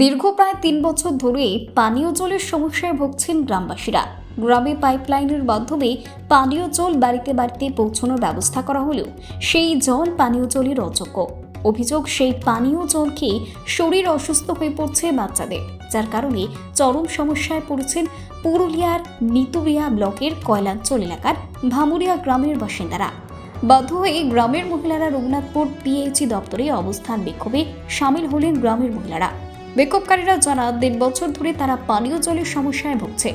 দীর্ঘ প্রায় তিন বছর ধরে পানীয় জলের সমস্যায় ভুগছেন গ্রামবাসীরা। গ্রামে পাইপলাইনের মাধ্যমে পানীয় জল বাড়িতে বাড়িতে পৌঁছানোর ব্যবস্থা করা হলেও সেই জল পানীয় জলের অযোগ্য। অভিযোগ, সেই পানীয় জল খেয়ে শরীর অসুস্থ হয়ে পড়ছে বাচ্চাদের, যার কারণে চরম সমস্যায় পড়েছেন পুরুলিয়ার নিতুরিয়া ব্লকের কয়লাঞ্চল এলাকার ভামুরিয়া গ্রামের বাসিন্দারা। বাধ্য হয়ে গ্রামের মহিলারা রঘুনাথপুর পিএইচি দপ্তরে অবস্থান বিক্ষোভে সামিল হলেন গ্রামের মহিলারা। বিক্ষোভকারীরা জানান দেড় বছর ধরে তারা পানীয় জলের সমস্যায় ভুগছে।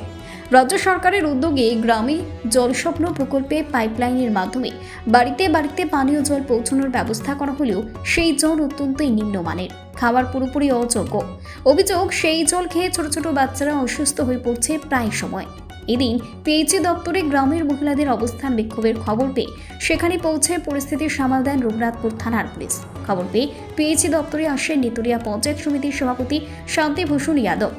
রাজ্য সরকারের উদ্যোগে গ্রামে জলস্বপ্ন প্রকল্পে পাইপলাইনের মাধ্যমে বাড়িতে বাড়িতে পানীয় জল পৌঁছানোর ব্যবস্থা করা হলেও সেই জল অত্যন্তই নিম্নমানের। খাবার পুরোপুরি অযোগ্য। অভিযোগ, সেই জল খেয়ে ছোট ছোট বাচ্চারা অসুস্থ হয়ে পড়ছে প্রায় সময়। এদিন পিএইচি দপ্তরে গ্রামের মহিলাদের অবস্থান বিক্ষোভের খবর পেয়ে সেখানে পৌঁছে পরিস্থিতি সামাল দেন রঘুনাথপুর থানার পুলিশ। খবর পেয়ে পিএইচি দপ্তরে আসেন নিতুরিয়া পঞ্চায়েত সমিতির সভাপতি শান্তিভূষণ যাদব।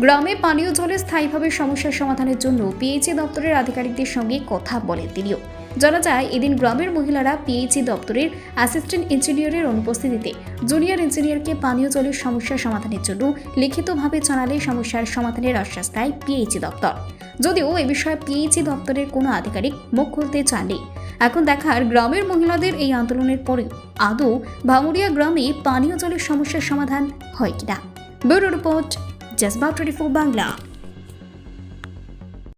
গ্রামে পানীয় জলের স্থায়ীভাবে সমস্যার সমাধানের জন্য পিএইচি দপ্তরের আধিকারিকদের সঙ্গে কথা বলেন তিনিও। জানা যায়, এদিন গ্রামের মহিলারা পিএইচি দপ্তরের অ্যাসিস্ট্যান্ট ইঞ্জিনিয়ারের অনুপস্থিতিতে জুনিয়র ইঞ্জিনিয়ারকে পানীয় জলের সমস্যা সমাধানের জন্য লিখিতভাবে জানালে সমস্যার সমাধানের আশ্বাস দেয় পিএইচি দপ্তর। যদিও এ বিষয়ে পিএইচি দপ্তরের কোনো আধিকারিক মুখ খুলতে চাননি। এখন দেখার গ্রামের মহিলাদের এই আন্দোলনের পরে আদৌ ভামুরিয়া গ্রামে পানীয় জলের সমস্যার সমাধান হয় কিনা? Bureau report Jazba twenty four Bangla.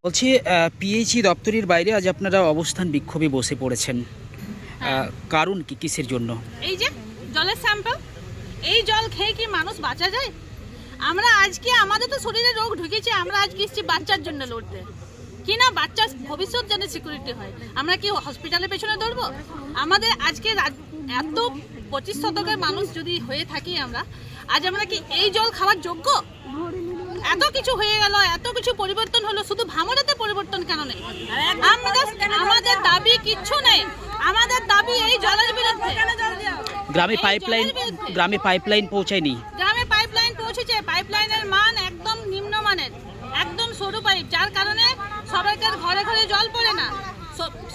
বলছি পিএইচি দপ্তরের বাইরে আজ আপনারা অবস্থান বিক্ষোভে বসে পড়েছেন। কারণ কি কিসের জন্য? এই যে জলের স্যাম্পল এই জল খেয়ে কি মানুষ বাঁচা যায়? আমরা আজকে আমাদের তো শরীরে রোগ ঢুকেছে আমরা আজকে এসেছি বাচ্চার জন্য লড়তে। কি না বাচ্চার ভবিষ্যৎ যেন সিকিউরিটি হয়। আমরা কি হসপিটালের পেছনে দৌড়বো? আমাদের আজকে এত পঁচিশ শতকের মানুষ যদি হয়ে থাকি আমরা আজ আমরা কি এই জল খাওয়ার যোগ্য? এত কিছু হয়ে গেল এত কিছু পরিবর্তন হলো শুধু ভাঙড়াতে পরিবর্তন কেন নেই? আমাদের আমাদের দাবি কিচ্ছু নেই। আমাদের দাবি এই জলের বিরুদ্ধে। গ্রামে পাইপলাইন। গ্রামে পাইপলাইন পৌঁছায়নি গ্রামে পাইপলাইন পৌঁছেছে। পাইপলাইনের মান একদম নিম্নমানের একদম সরু পাইপ যার কারণে সবাইকার ঘরে ঘরে জল পড়ে না।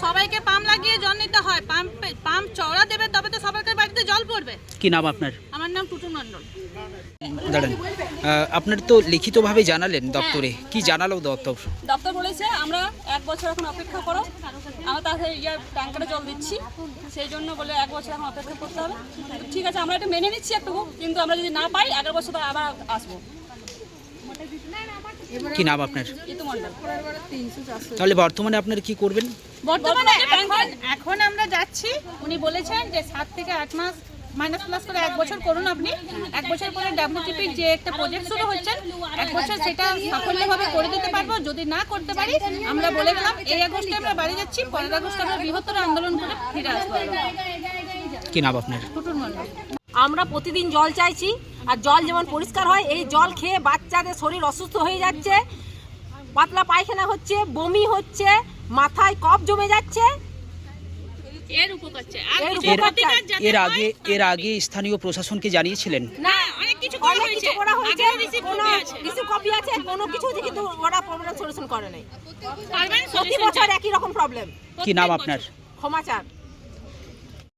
সবাইকে পাম্প লাগিয়ে জল নিতে হয়। পাম্প পাম্প চওড়া দেবে তবে তো সবাইকার বাড়িতে জল পড়বে। কি নাম আপনার? নাম মণ্ডল দাঁড়ান। আপনার তো লিখিতভাবে জানালেন দপ্তরে। কি জানালো দপ্তর? দপ্তর বলেছে আমরা এক বছর এখন অপেক্ষা করো। আমরা তাদের ইয়ে ট্যাঙ্কারে জল দিচ্ছি। সেই জন্য বলে এক বছর এখন অপেক্ষা করতে হবে। ঠিক আছে আমরা এটা মেনে নিচ্ছি একটু কিন্তু আমরা যদি না পাই আগের বছর তো আবার আসব। কি নাম আপনার? তাহলে বর্তমানে আপনারা কি করবেন? বর্তমানে এখন এখন আমরা যাচ্ছি। উনি বলেছেন যে সাত থেকে আট মাস মাইনাস প্লাস করে এক বছর করুন আপনি। এক বছর পরে ডাব্লিউটিপির যে একটা প্রজেক্ট শুরু হচ্ছে এক বছর সেটা সাফল্যভাবে করে দিতে পারব। যদি না করতে পারি আমরা বলে দিলাম এই আগস্টে আমরা বাড়ি যাচ্ছি পরের আগস্টে আমরা বৃহত্তর আন্দোলন করে ফিরে আসব কি নাম আপনার? আমরা প্রতিদিন জল চাইছি আর জল যেমন পরিষ্কার হয় এই জল খেয়ে বাচ্চাদের শরীর অসুস্থ হয়ে যাচ্ছে পাতলা পায়খানা হচ্ছে বমি হচ্ছে মাথায় কফ জমে যাচ্ছে এর আগে এর আগে স্থানীয় প্রশাসনকে জানিয়েছিলেন। না অনেক কিছু করা হয়েছে। করা হয়েছে আগেও receipt কোনো copy আছে। রিসিভ কপি আছে কোনো কিছু কিন্তু ওরা প্রবলেম সলিউশন করে নাই। প্রতি বছর একই রকম প্রবলেম কি নাম আপনার? ক্ষমাচার